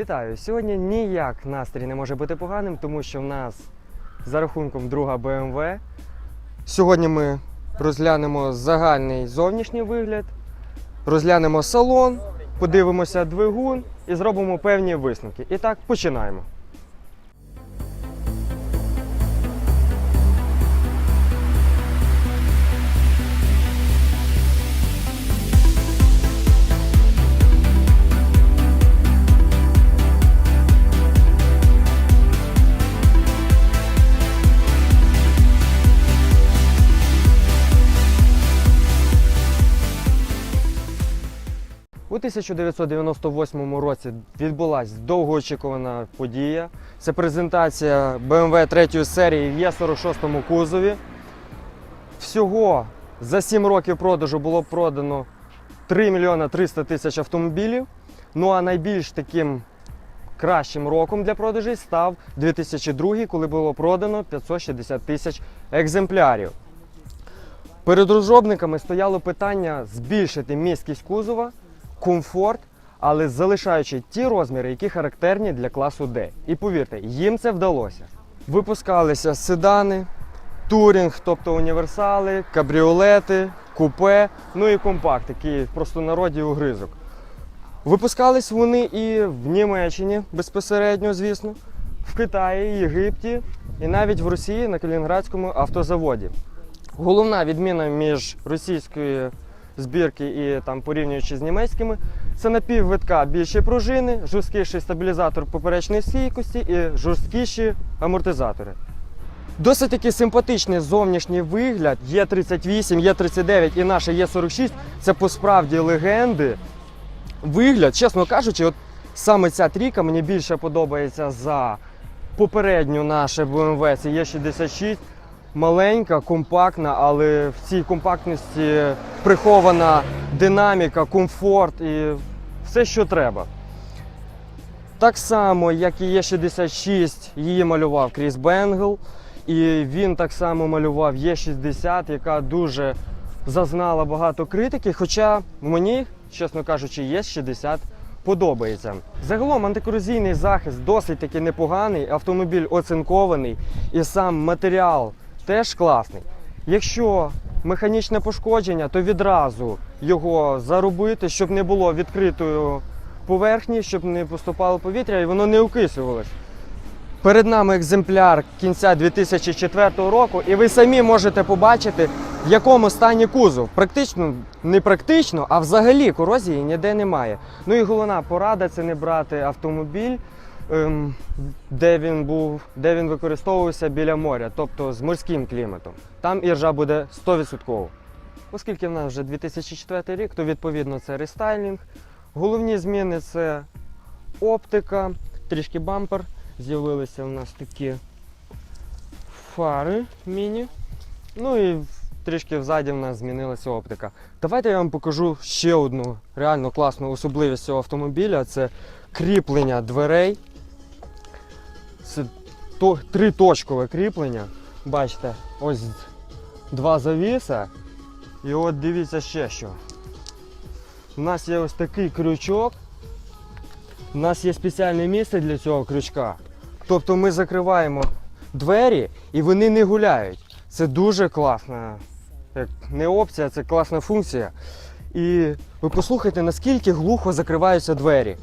Вітаю! Сьогодні ніяк настрій не може бути поганим, тому що в нас за рахунком друга BMW. Сьогодні ми розглянемо загальний зовнішній вигляд, розглянемо салон, подивимося двигун і зробимо певні висновки. І так, починаємо. 1998 році відбулася довгоочікувана подія. Це презентація BMW 3 серії в Є46 кузові. Всього за 7 років продажу було продано 3 мільйона 300 тисяч автомобілів. Ну а найбільш таким кращим роком для продажей став 2002, коли було продано 560 тисяч екземплярів. Перед розробниками стояло питання збільшити місткість кузова, комфорт, але залишаючи ті розміри, які характерні для класу D. І повірте, їм це вдалося. Випускалися седани, турінг, тобто універсали, кабріолети, купе, ну і компакт, який в простонароді угризок. Випускались вони і в Німеччині безпосередньо, звісно, в Китаї, Єгипті і навіть в Росії на Калінінградському автозаводі. Головна відміна між російською збірки і там порівнюючи з німецькими, це напіввитка більші пружини, жорсткіший стабілізатор поперечної стійкості і жорсткіші амортизатори. Досить таки симпатичний зовнішній вигляд. Є 38, є 39 і наша є 46 це посправді легенди. Вигляд, чесно кажучи, от саме ця трійка мені більше подобається за попередню наше BMW. Це є 66 маленька, компактна, але в цій компактності прихована динаміка, комфорт і все, що треба. Так само, як і є 66, її малював Кріс Бенгл. І він так само малював Є60, яка дуже зазнала багато критики. Хоча мені, чесно кажучи, Є60 подобається. Загалом антикорозійний захист досить таки непоганий, автомобіль оцинкований і сам матеріал теж класний. Якщо механічне пошкодження, то відразу його заробити, щоб не було відкритої поверхні, щоб не поступало повітря і воно не окислювалось. Перед нами екземпляр кінця 2004 року, і ви самі можете побачити, в якому стані кузов. Практично, не практично, а взагалі корозії ніде немає. Ну і головна порада це не брати автомобіль, де він був, де він використовувався біля моря, тобто з морським кліматом. Там іржа буде 100%. Оскільки в нас вже 2004 рік, то відповідно це рестайлінг. Головні зміни це оптика, трішки бампер. З'явилися у нас такі фари міні. Ну і трішки взаді в нас змінилася оптика. Давайте я вам покажу ще одну реально класну особливість цього автомобіля. Це кріплення дверей. Це то, триточкове кріплення. Бачите, ось два завіса. І от дивіться ще що. У нас є ось такий крючок. У нас є спеціальне місце для цього крючка. Тобто ми закриваємо двері і вони не гуляють. Це дуже класна, не опція, це класна функція. І ви послухайте, наскільки глухо закриваються двері.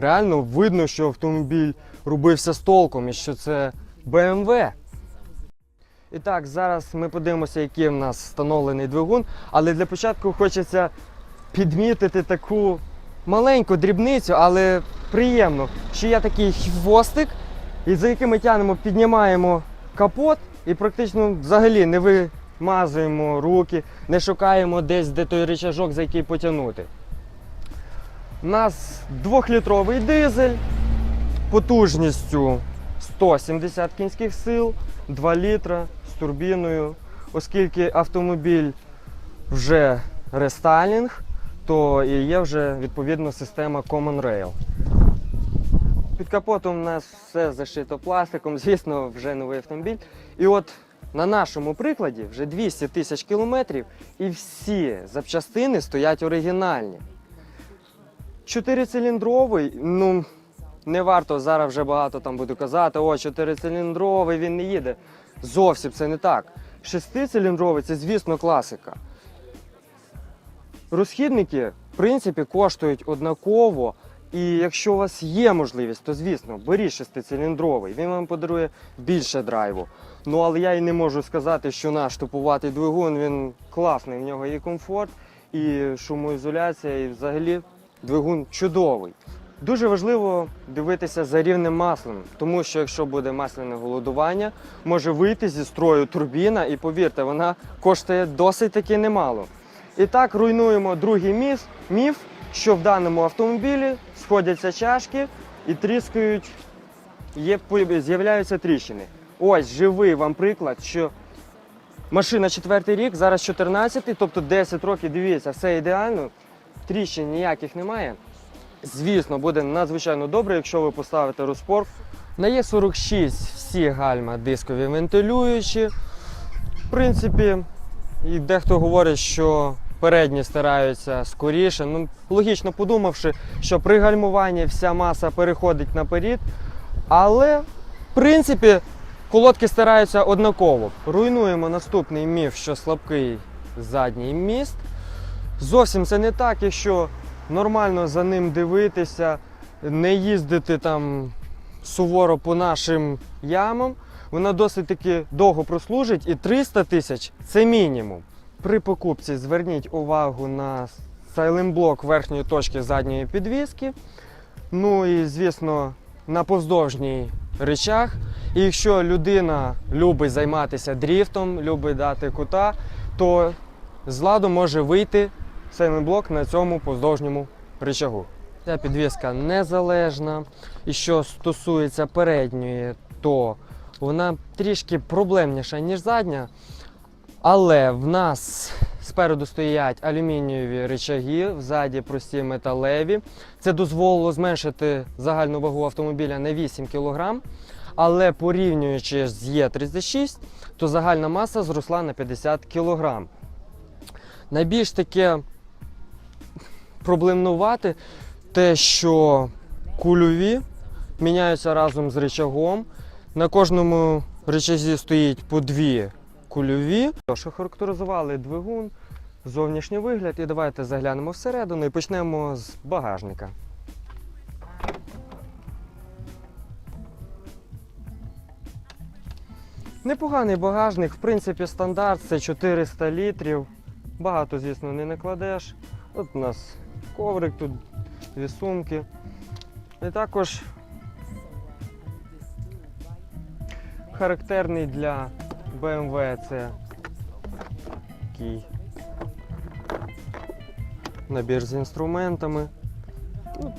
Реально видно, що автомобіль робився з толком і що це BMW. І так, зараз ми подивимося, який в нас встановлений двигун. Але для початку хочеться підмітити таку маленьку дрібницю, але приємно, що є такий хвостик, і за яким ми тянемо, піднімаємо капот і практично взагалі не вимазуємо руки, не шукаємо десь, де той рычажок, за який потягнути. У нас 2-літровий дизель потужністю 170 кінських сил, 2 літра з турбіною. Оскільки автомобіль вже рестайлінг, то і є вже відповідно система Common Rail. Під капотом у нас все зашито пластиком, звісно, вже новий автомобіль. І от на нашому прикладі вже 200 тисяч кілометрів і всі запчастини стоять оригінальні. Чотирициліндровий, ну не варто зараз вже багато там буду казати, о, чотирициліндровий, він не їде. Зовсім це не так. Шестициліндровий це, звісно, класика. Розхідники, в принципі, коштують однаково. І якщо у вас є можливість, то звісно, беріть шестициліндровий, він вам подарує більше драйву. Ну але я і не можу сказати, що наш тупуватий двигун він класний. В нього і комфорт, і шумоізоляція, і взагалі двигун чудовий. Дуже важливо дивитися за рівнем маслом, тому що якщо буде масляне голодування, може вийти зі строю турбіна, і повірте, вона коштує досить таки немало. І так руйнуємо другий міф, міф, що в даному автомобілі сходяться чашки і тріскають, з'являються тріщини. Ось живий вам приклад, що машина четвертий рік, зараз 14, тобто 10 років, дивіться, все ідеально, тріщин ніяких немає. Звісно, буде надзвичайно добре, якщо ви поставите розпор. На Є46 всі гальма дискові вентилюючі. В принципі, і дехто говорить, що передні стараються скоріше. Ну, логічно подумавши, що при гальмуванні вся маса переходить наперед. Але, в принципі, колодки стараються однаково. Руйнуємо наступний міф, що слабкий задній міст. Зовсім це не так, якщо нормально за ним дивитися, не їздити там суворо по нашим ямам. Вона досить таки довго прослужить і 300 тисяч це мінімум. При покупці зверніть увагу на сайлентблок верхньої точки задньої підвіски. Ну і, звісно, на повздовжній речах. І якщо людина любить займатися дріфтом, любить дати кута, то з ладу може вийти сайлентблок на цьому повздовжньому рычагу. Ця підвіска незалежна. І що стосується передньої, то вона трішки проблемніша, ніж задня. Але в нас спереду стоять алюмінієві рычаги, ззаді прості металеві. Це дозволило зменшити загальну вагу автомобіля на 8 кг. Але порівнюючи з Є36, то загальна маса зросла на 50 кг. Найбільш таке проблемнувати те, що кульові міняються разом з рычагом. На кожному рычазі стоїть по дві кульові. Тож охарактеризували двигун, зовнішній вигляд. І давайте заглянемо всередину і почнемо з багажника. Непоганий багажник, в принципі, стандарт це 400 літрів. Багато, звісно, не накладеш. От у нас коврик, тут дві. І також характерний для BMW це такий набір з інструментами. Ну,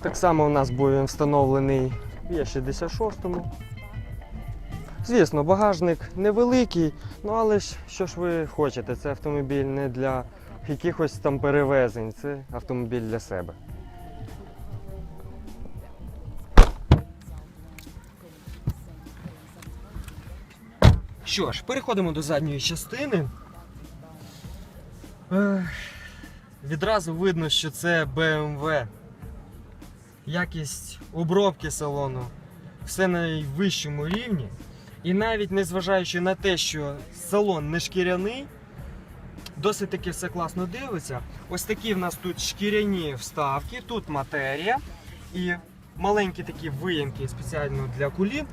Так само у нас був встановлений в Є66. Звісно, багажник невеликий, ну але ж що ж ви хочете, це автомобіль не для якихось там перевезень, це автомобіль для себе. Що ж, переходимо до задньої частини. Ех, Відразу видно, що це BMW. Якість обробки салону все на найвищому рівні. І навіть незважаючи на те, що салон не шкіряний, досить таки все класно дивиться. Ось такі в нас тут шкіряні вставки, тут матерія і маленькі такі виямки спеціально для кулів.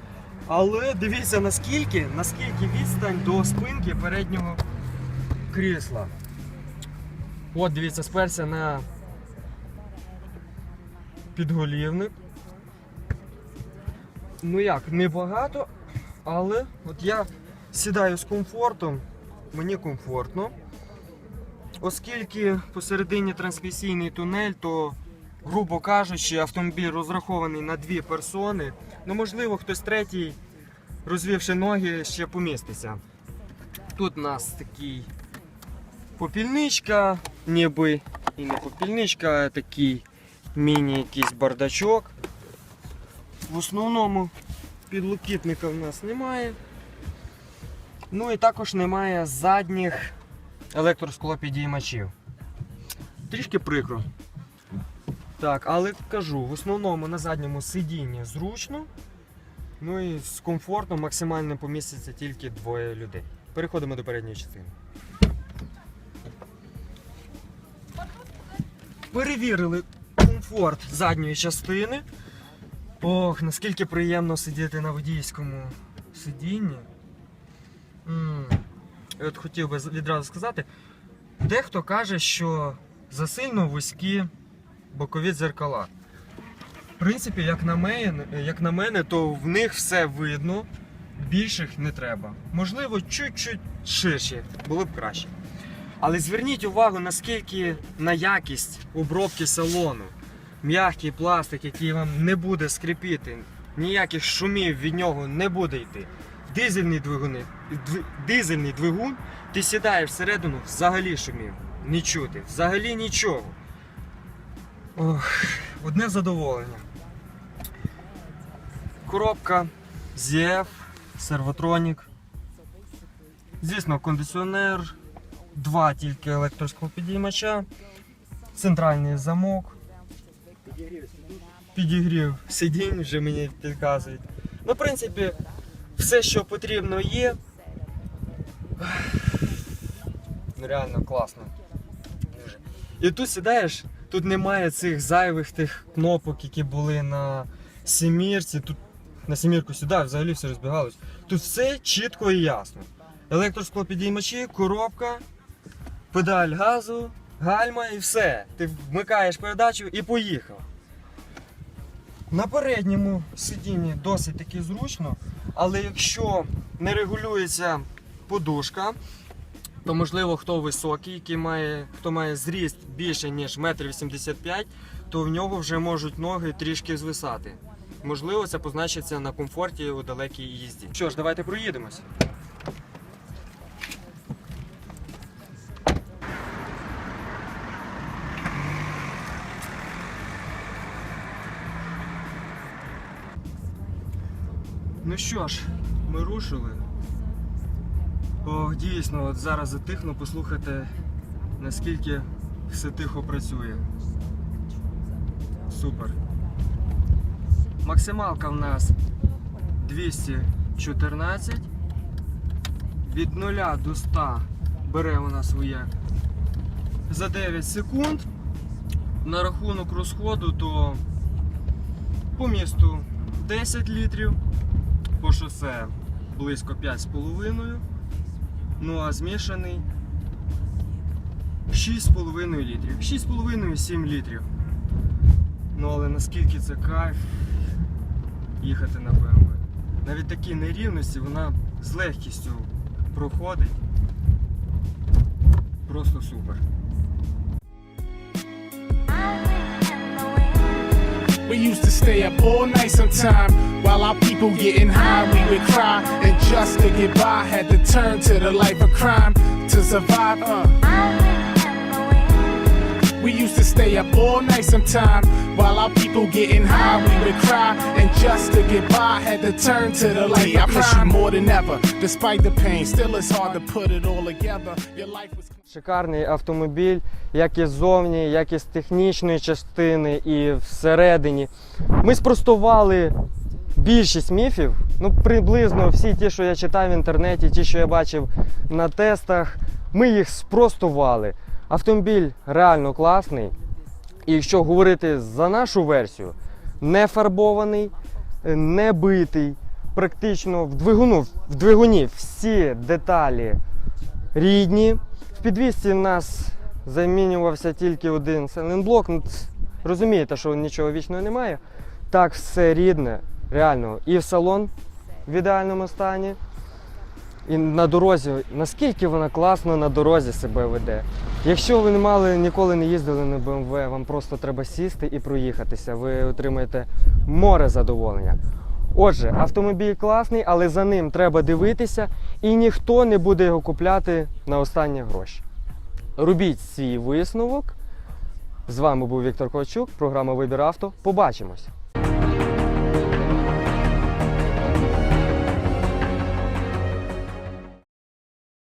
Але дивіться наскільки, наскільки відстань до спинки переднього крісла. От, дивіться, сперся на підголівник. Ну як, небагато, але от я сідаю з комфортом, мені комфортно. Оскільки посередині трансмісійний тунель, то, грубо кажучи, автомобіль розрахований на дві персони. Ну, можливо, хтось третій, розвівши ноги, ще поміститься. Тут у нас такий попільничка, ніби і не попільничка, а такий міні якийсь бардачок. В основному підлокітника в нас немає. Ну і також немає задніх електросклопідіймачів. Трішки прикро. Так, але кажу, в основному на задньому сидінні зручно. Ну і з комфортом максимально поміститься тільки двоє людей. Переходимо до передньої частини. Перевірили комфорт задньої частини. Ох, наскільки приємно сидіти на водійському сидінні. м І От хотів би відразу сказати, дехто каже, що засильно вузькі бокові дзеркала. В принципі, як на мене, як на мене, то в них все видно, більших не треба. Можливо, чуть-чуть ширші, було б краще. Але зверніть увагу, наскільки на якість обробки салону. М'який пластик, який вам не буде скрипіти, ніяких шумів від нього не буде йти. Дизельні двигуни, дви- дизельний двигун, ти сідаєш всередину, взагалі шумів. Не чути, взагалі нічого. Ох, одне задоволення. Коробка ZF, сервотронік. Звісно, кондиціонер, два тільки електросклопідіймача, центральний замок. Підігрів сидінь, вже мені підказують. Ну, в принципі, все, що потрібно є. Ну, реально класно. І тут сідаєш, тут немає цих зайвих тих кнопок, які були на сімірці. Тут на сімірку сідав, взагалі все розбігалось. Тут все чітко і ясно. Електросклопідіймачі, коробка, педаль газу, гальма і все. Ти вмикаєш передачу і поїхав. На передньому сидінні досить таки зручно, але якщо не регулюється подушка, то можливо хто високий, який має, хто має зріст більше ніж 1,85 м, то в нього вже можуть ноги трішки звисати. Можливо, це позначиться на комфорті у далекій їзді. Що ж, давайте проїдемось. Ну що ж, ми рушили. Ох, дійсно, от зараз затихну, послухайте, наскільки все тихо працює. Супер. Максималка в нас 214. Від 0 до 100 бере вона своє за 9 секунд. На рахунок розходу, то по місту 10 літрів, по шосе близько 5,5. Ну а змішаний 6,5 літрів. 6,5-7 літрів. Ну але наскільки це кайф їхати на BMW. Навіть такі нерівності вона з легкістю проходить. Просто супер. We used to stay up all night sometime while our people getting high. We would cry and just to get by had to turn to the life of crime to survive. Uh. We used to stay up all night sometime while our people getting high. We would cry and just to get by had to turn to the life of crime. I miss you more than ever, despite the pain. Still, it's hard to put it all together. Your life was. Шикарний автомобіль, як і ззовні, як і з технічної частини, і всередині. Ми спростували більшість міфів. Ну, приблизно всі ті, що я читав в інтернеті, ті, що я бачив на тестах, ми їх спростували. Автомобіль реально класний. І якщо говорити за нашу версію, не фарбований, не битий. Практично в двигуну, в двигуні всі деталі рідні. В нас замінювався тільки один сайлентблок. Ну, розумієте, що нічого вічного немає. Так, все рідне, реально. І в салон в ідеальному стані. І на дорозі, наскільки вона класно на дорозі себе веде. Якщо ви не мали, ніколи не їздили на BMW, вам просто треба сісти і проїхатися. Ви отримаєте море задоволення. Отже, автомобіль класний, але за ним треба дивитися, і ніхто не буде його купляти на останні гроші. Робіть свій висновок. З вами був Віктор Ковачук, програма Вибір авто. Побачимось!